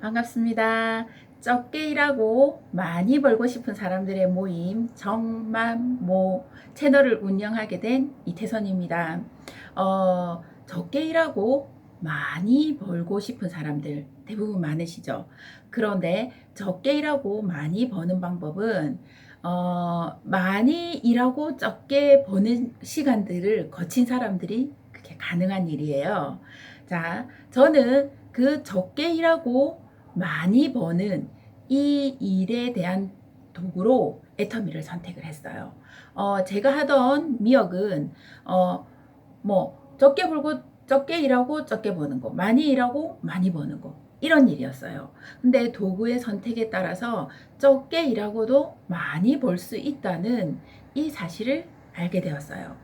반갑습니다. 적게 일하고 많이 벌고 싶은 사람들의 모임 정만모 채널을 운영하게 된 이태선입니다. 어, 적게 일하고 많이 벌고 싶은 사람들 대부분 많으시죠. 그런데 적게 일하고 많이 버는 방법은 어, 많이 일하고 적게 버는 시간들을 거친 사람들이 그게 가능한 일이에요. 자, 저는 그 적게 일하고 많이 버는 이 일에 대한 도구로 애터미를 선택을 했어요. 어, 제가 하던 미역은, 어, 뭐, 적게 벌고, 적게 일하고 적게 버는 거, 많이 일하고 많이 버는 거, 이런 일이었어요. 근데 도구의 선택에 따라서 적게 일하고도 많이 벌 수 있다는 이 사실을 알게 되었어요.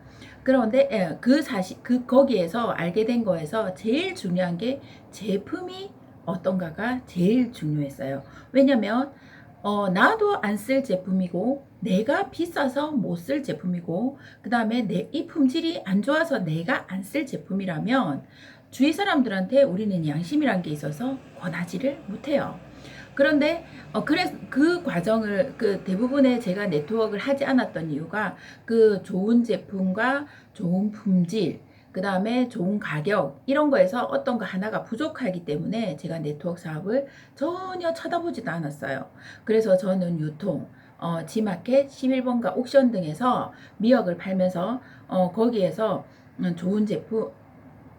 그런데 예, 그 사실 그 거기에서 알게 된 거에서 제일 중요한 게 제품이 어떤가가 제일 중요했어요. 왜냐면 어, 나도 안 쓸 제품이고 내가 비싸서 못 쓸 제품이고 그 다음에 내 이 품질이 안 좋아서 내가 안 쓸 제품이라면 주위 사람들한테 우리는 양심이란 게 있어서 권하지를 못해요. 그런데 어 그래서 그 과정을 그 대부분의 제가 네트워크를 하지 않았던 이유가 그 좋은 제품과 좋은 품질 그 다음에 좋은 가격 이런 거에서 어떤 거 하나가 부족하기 때문에 제가 네트워크 사업을 전혀 쳐다보지도 않았어요. 그래서 저는 유통 어, 지마켓 11번가 옥션 등에서 미역을 팔면서 어, 거기에서 음, 좋은 제품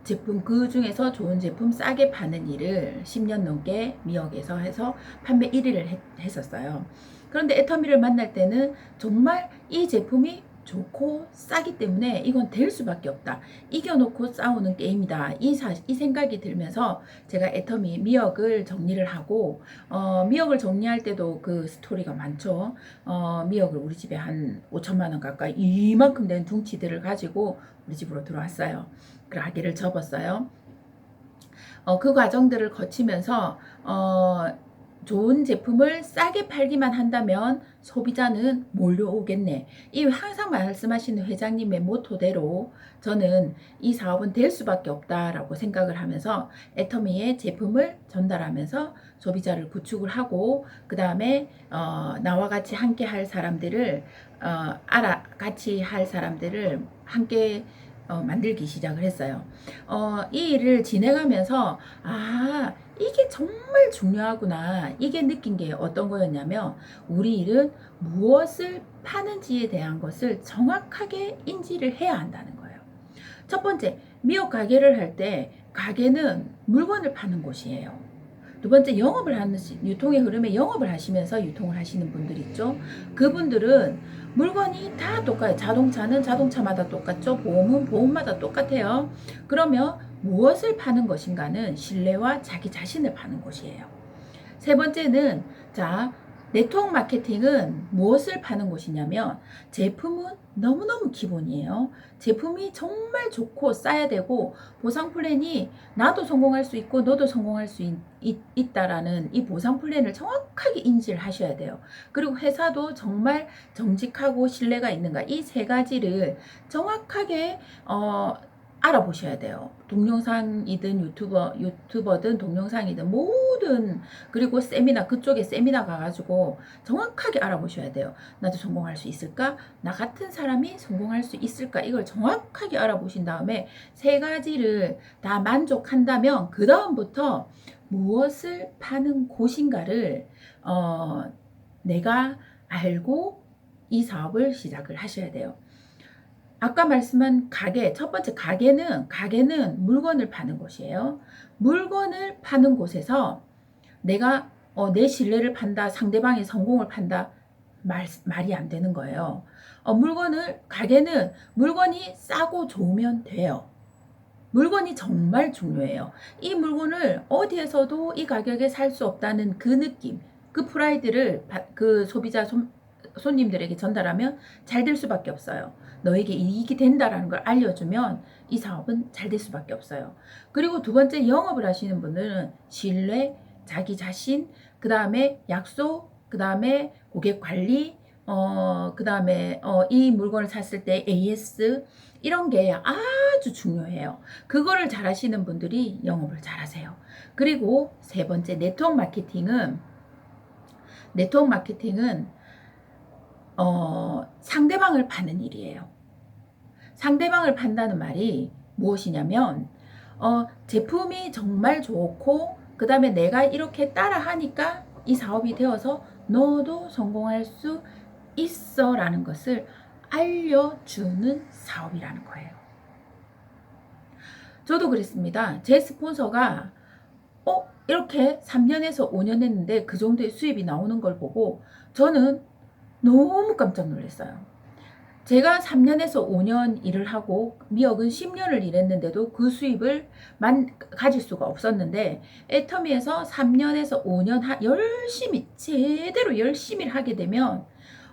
제품 그 중에서 좋은 제품 싸게 파는 일을 10년 넘게 미역에서 해서 판매 1위를 했, 했었어요. 그런데 애터미를 만날 때는 정말 이 제품이 좋고 싸기 때문에 이건 될 수밖에 없다. 이겨놓고 싸우는 게임이다. 이, 사, 이 생각이 들면서 제가 애터미 미역을 정리를 하고 어, 미역을 정리할 때도 그 스토리가 많죠. 어, 미역을 우리 집에 한 5천만 원 가까이 이만큼 된 둥치들을 가지고 우리 집으로 들어왔어요. 그 아기를 접었어요. 어, 그 과정들을 거치면서 어, 좋은 제품을 싸게 팔기만 한다면 소비자는 몰려오겠네. 이 항상 말씀하시는 회장님의 모토대로 저는 이 사업은 될 수밖에 없다라고 생각을 하면서 애터미의 제품을 전달하면서 소비자를 구축을 하고 그 다음에 어, 나와 같이 함께 할 사람들을 어, 알아 같이 할 사람들을 함께 어, 만들기 시작을 했어요. 어, 이 일을 진행하면서 아 이게 정말 중요하구나 이게 느낀 게 어떤 거였냐면 우리 일은 무엇을 파는지에 대한 것을 정확하게 인지를 해야 한다는 거예요. 첫 번째 미역 가게를 할 때 가게는 물건을 파는 곳이에요. 두 번째 영업을 하는 유통의 흐름에 영업을 하시면서 유통을 하시는 분들 있죠. 그분들은 물건이 다 똑같아요. 자동차는 자동차마다 똑같죠. 보험은 보험마다 똑같아요. 그러면 무엇을 파는 것인가는 신뢰와 자기 자신을 파는 곳이에요. 세 번째는 자 네트워크 마케팅은 무엇을 파는 곳이냐면 제품은 너무너무 기본이에요. 제품이 정말 좋고 싸야 되고 보상 플랜이 나도 성공할 수 있고 너도 성공할 수 있, 있 다라는이 보상 플랜을 정확하게 인지를 하셔야 돼요. 그리고 회사도 정말 정직하고 신뢰가 있는가 이 세 가지를 정확하게 어, 알아보셔야 돼요. 동영상이든 유튜버, 유튜버든 동영상이든 모든, 그리고 세미나, 그쪽에 세미나 가가지고 정확하게 알아보셔야 돼요. 나도 성공할 수 있을까? 나 같은 사람이 성공할 수 있을까? 이걸 정확하게 알아보신 다음에 세 가지를 다 만족한다면, 그다음부터 무엇을 파는 곳인가를, 어, 내가 알고 이 사업을 시작을 하셔야 돼요. 아까 말씀한 가게, 첫 번째 가게는, 가게는 물건을 파는 곳이에요. 물건을 파는 곳에서 내가 어, 내 신뢰를 판다, 상대방의 성공을 판다, 말, 말이 안 되는 거예요. 어, 물건을, 가게는 물건이 싸고 좋으면 돼요. 물건이 정말 중요해요. 이 물건을 어디에서도 이 가격에 살 수 없다는 그 느낌, 그 프라이드를 그 소비자 손, 손님들에게 전달하면 잘 될 수밖에 없어요. 너에게 이익이 된다라는 걸 알려주면 이 사업은 잘 될 수밖에 없어요. 그리고 두 번째 영업을 하시는 분들은 신뢰, 자기 자신, 그 다음에 약속, 그 다음에 고객 관리, 어, 그 다음에 어, 이 물건을 샀을 때 AS 이런 게 아주 중요해요. 그거를 잘 하시는 분들이 영업을 잘 하세요. 그리고 세 번째 네트워크 마케팅은 네트워크 마케팅은 어, 상대방을 파는 일이에요. 상대방을 판다는 말이 무엇이냐면 어, 제품이 정말 좋고 그 다음에 내가 이렇게 따라 하니까 이 사업이 되어서 너도 성공할 수 있어 라는 것을 알려주는 사업이라는 거예요. 저도 그랬습니다. 제 스폰서가 어 이렇게 3년에서 5년 했는데 그 정도의 수입이 나오는 걸 보고 저는 너무 깜짝 놀랐어요. 제가 3년에서 5년 일을 하고 미역은 10년을 일했는데도 그 수입을 만, 가질 수가 없었는데 애터미에서 3년에서 5년 하, 열심히 제대로 열심히 하게 되면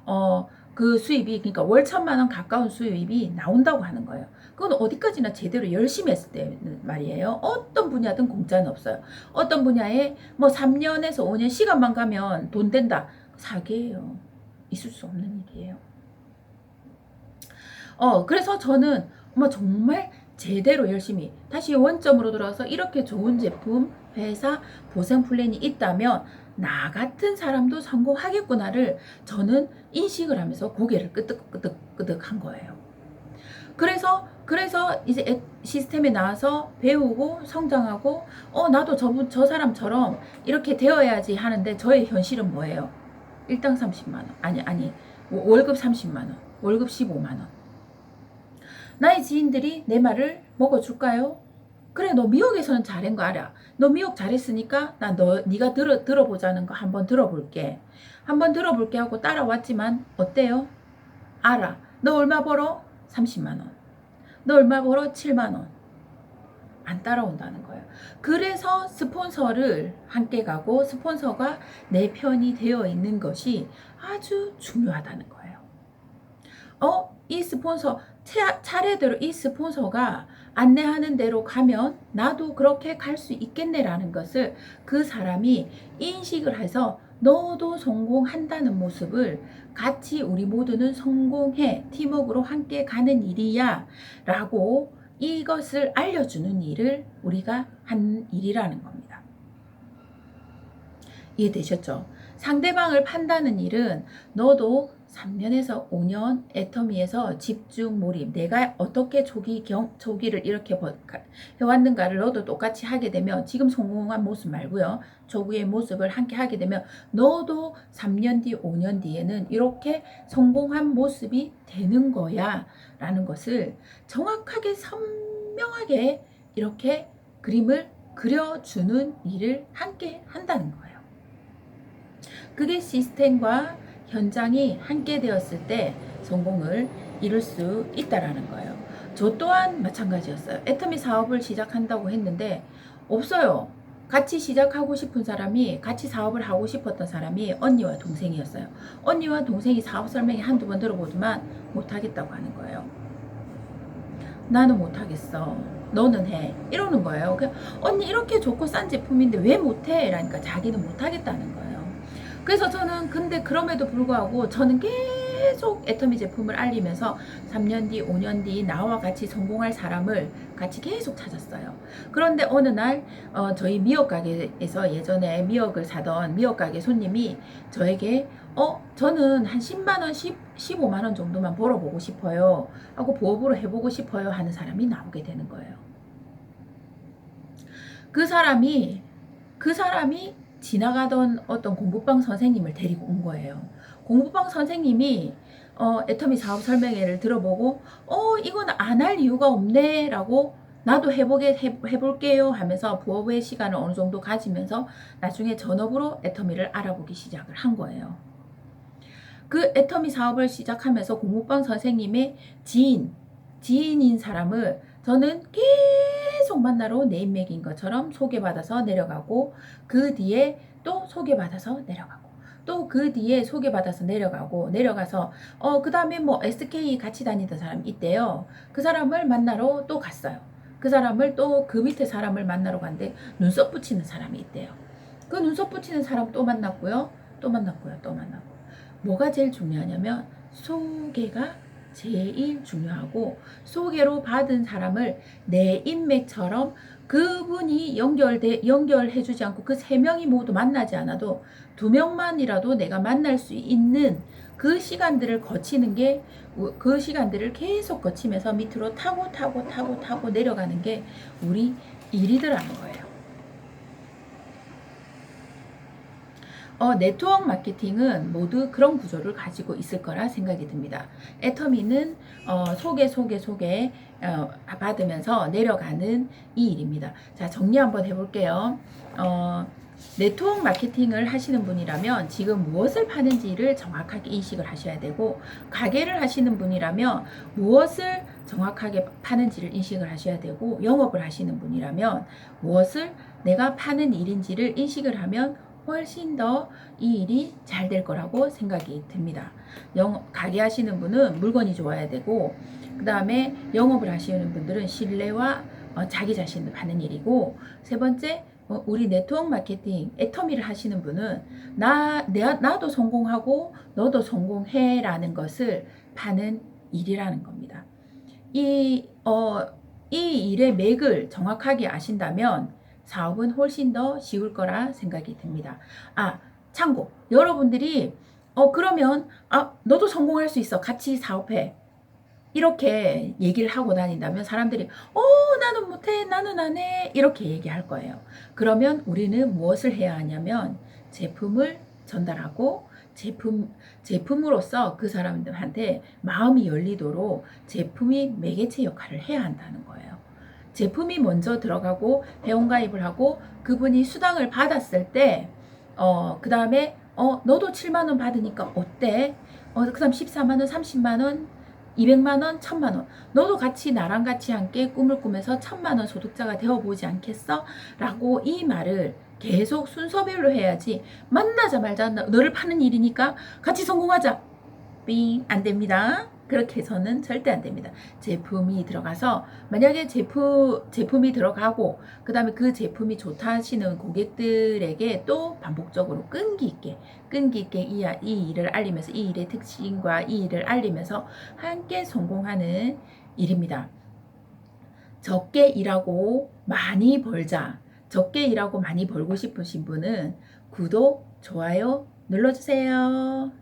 어, 그 수입이 그러니까 월 천만 원 가까운 수입이 나온다고 하는 거예요. 그건 어디까지나 제대로 열심히 했을 때 말이에요. 어떤 분야든 공짜는 없어요. 어떤 분야에 뭐 3년에서 5년 시간만 가면 돈 된다. 사기예요. 있을 수 없는 일이에요. 어, 그래서 저는 뭐 정말 제대로 열심히 다시 원점으로 돌아와서 이렇게 좋은 제품, 회사, 보상 플랜이 있다면 나 같은 사람도 성공하겠구나를 저는 인식을 하면서 고개를 끄덕끄덕끄덕 한 거예요. 그래서 그래서 이제 애- 시스템에 나와서 배우고 성장하고 어 나도 저분 저 사람처럼 이렇게 되어야지 하는데 저의 현실은 뭐예요? 일당 30만 원. 아니 아니 월급 30만 원. 월급 15만 원. 나의 지인들이 내 말을 먹어줄까요? 그래 너 미역에서는 잘한 거 알아. 너 미역 잘했으니까 나 너 네가 들어 들어보자는 거 한번 들어볼게. 한번 들어볼게 하고 따라왔지만 어때요? 알아. 너 얼마 벌어? 30만 원. 너 얼마 벌어? 7만 원. 안 따라온다는 거예요. 그래서 스폰서를 함께 가고 스폰서가 내 편이 되어 있는 것이 아주 중요하다는 거예요. 어, 이 스폰서 차, 차례대로 이 스폰서가 안내하는 대로 가면 나도 그렇게 갈 수 있겠네라는 것을 그 사람이 인식을 해서 너도 성공한다는 모습을 같이 우리 모두는 성공해 팀워크로 함께 가는 일이야 라고 이것을 알려주는 일을 우리가 한 일이라는 겁니다. 이해되셨죠? 상대방을 판다는 일은 너도 3년에서 5년 애터미에서 집중 몰입 내가 어떻게 조기 경, 조기를 이렇게 해왔는가를 너도 똑같이 하게 되면 지금 성공한 모습 말고요. 조기의 모습을 함께 하게 되면 너도 3년 뒤 5년 뒤에는 이렇게 성공한 모습이 되는 거야 라는 것을 정확하게 선명하게 이렇게 그림을 그려주는 일을 함께 한다는 거예요 그게 시스템과 현장이 함께 되었을 때 성공을 이룰 수 있다라는 거예요. 저 또한 마찬가지였어요. 애터미 사업을 시작한다고 했는데 없어요. 같이 시작하고 싶은 사람이 같이 사업을 하고 싶었던 사람이 언니와 동생이었어요. 언니와 동생이 사업 설명회 한두 번 들어보지만 못하겠다고 하는 거예요. 나는 못하겠어. 너는 해. 이러는 거예요. 그 언니 이렇게 좋고 싼 제품인데 왜 못해? 라니까 자기는 못하겠다는 거예요. 그래서 저는 근데 그럼에도 불구하고 저는 계속 애터미 제품을 알리면서 3년 뒤, 5년 뒤 나와 같이 성공할 사람을 같이 계속 찾았어요. 그런데 어느 날 어, 저희 미역 가게에서 예전에 미역을 사던 미역 가게 손님이 저에게 어 저는 한 10만 원, 10, 15만 원 정도만 벌어보고 싶어요 하고 부업으로 해보고 싶어요 하는 사람이 나오게 되는 거예요. 그 사람이 그 사람이 지나가던 어떤 공부방 선생님을 데리고 온 거예요. 공부방 선생님이 어, 애터미 사업 설명회를 들어보고 어 이건 안 할 이유가 없네 라고 나도 해보게 해, 해볼게요 하면서 부업의 시간을 어느 정도 가지면서 나중에 전업으로 애터미를 알아보기 시작을 한 거예요. 그 애터미 사업을 시작하면서 공부방 선생님의 지인 지인인 사람을 저는 계속 만나러 네임맥인 것처럼 소개받아서 내려가고 그 뒤에 또 소개받아서 내려가고 또그 뒤에 소개받아서 내려가고 내려가서 어 그 다음에 뭐 SK 같이 다니던 사람 있대요. 그 사람을 만나러 또 갔어요. 그 사람을 또 그 밑에 사람을 만나러 갔는데 눈썹 붙이는 사람이 있대요. 그 눈썹 붙이는 사람 또 만났고요. 또 만났고요. 또 만났고. 뭐가 제일 중요하냐면 소개가 제일 중요하고 소개로 받은 사람을 내 인맥처럼 그분이 연결돼 연결해 주지 않고 그 세 명이 모두 만나지 않아도 두 명만이라도 내가 만날 수 있는 그 시간들을 거치는 게 그 시간들을 계속 거치면서 밑으로 타고 타고 타고 타고 내려가는 게 우리 일이더라는 거예요. 어, 네트워크 마케팅은 모두 그런 구조를 가지고 있을 거라 생각이 듭니다. 애터미는 어, 소개, 소개, 소개 어, 받으면서 내려가는 이 일입니다. 자, 정리 한번 해볼게요. 어, 네트워크 마케팅을 하시는 분이라면 지금 무엇을 파는지를 정확하게 인식을 하셔야 되고 가게를 하시는 분이라면 무엇을 정확하게 파는지를 인식을 하셔야 되고 영업을 하시는 분이라면 무엇을 내가 파는 일인지를 인식을 하면 훨씬 더 이 일이 잘 될 거라고 생각이 듭니다. 영업, 가게 하시는 분은 물건이 좋아야 되고 그 다음에 영업을 하시는 분들은 신뢰와 어, 자기 자신을 파는 일이고 세 번째 어, 우리 네트워크 마케팅 애터미를 하시는 분은 나, 내, 나도 성공하고 너도 성공해 라는 것을 파는 일이라는 겁니다. 이, 어, 이 일의 맥을 정확하게 아신다면 사업은 훨씬 더 쉬울 거라 생각이 듭니다. 아, 참고 여러분들이 어 그러면 아 너도 성공할 수 있어 같이 사업해 이렇게 얘기를 하고 다닌다면 사람들이 어 나는 못해 나는 안 해 이렇게 얘기할 거예요. 그러면 우리는 무엇을 해야 하냐면 제품을 전달하고 제품 제품으로서 그 사람들한테 마음이 열리도록 제품이 매개체 역할을 해야 한다는 거예요. 제품이 먼저 들어가고 회원가입을 하고 그분이 수당을 받았을 때 어, 그 다음에, 어, 너도 7만원 받으니까 어때? 어, 그 다음 14만원, 30만원, 200만원, 1000만원. 너도 같이 나랑 같이 함께 꿈을 꾸면서 1000만원 소득자가 되어보지 않겠어? 라고 이 말을 계속 순서별로 해야지. 만나자마자 너를 파는 일이니까 같이 성공하자. 삥, 안 됩니다. 그렇게 해서는 절대 안 됩니다. 제품이 들어가서 만약에 제품 제품이 들어가고 그다음에 그 제품이 좋다 하시는 고객들에게 또 반복적으로 끈기 있게 끈기 있게 이, 이 일을 알리면서 이 일의 특징과 이 일을 알리면서 함께 성공하는 일입니다. 적게 일하고 많이 벌자. 적게 일하고 많이 벌고 싶으신 분은 구독, 좋아요 눌러주세요.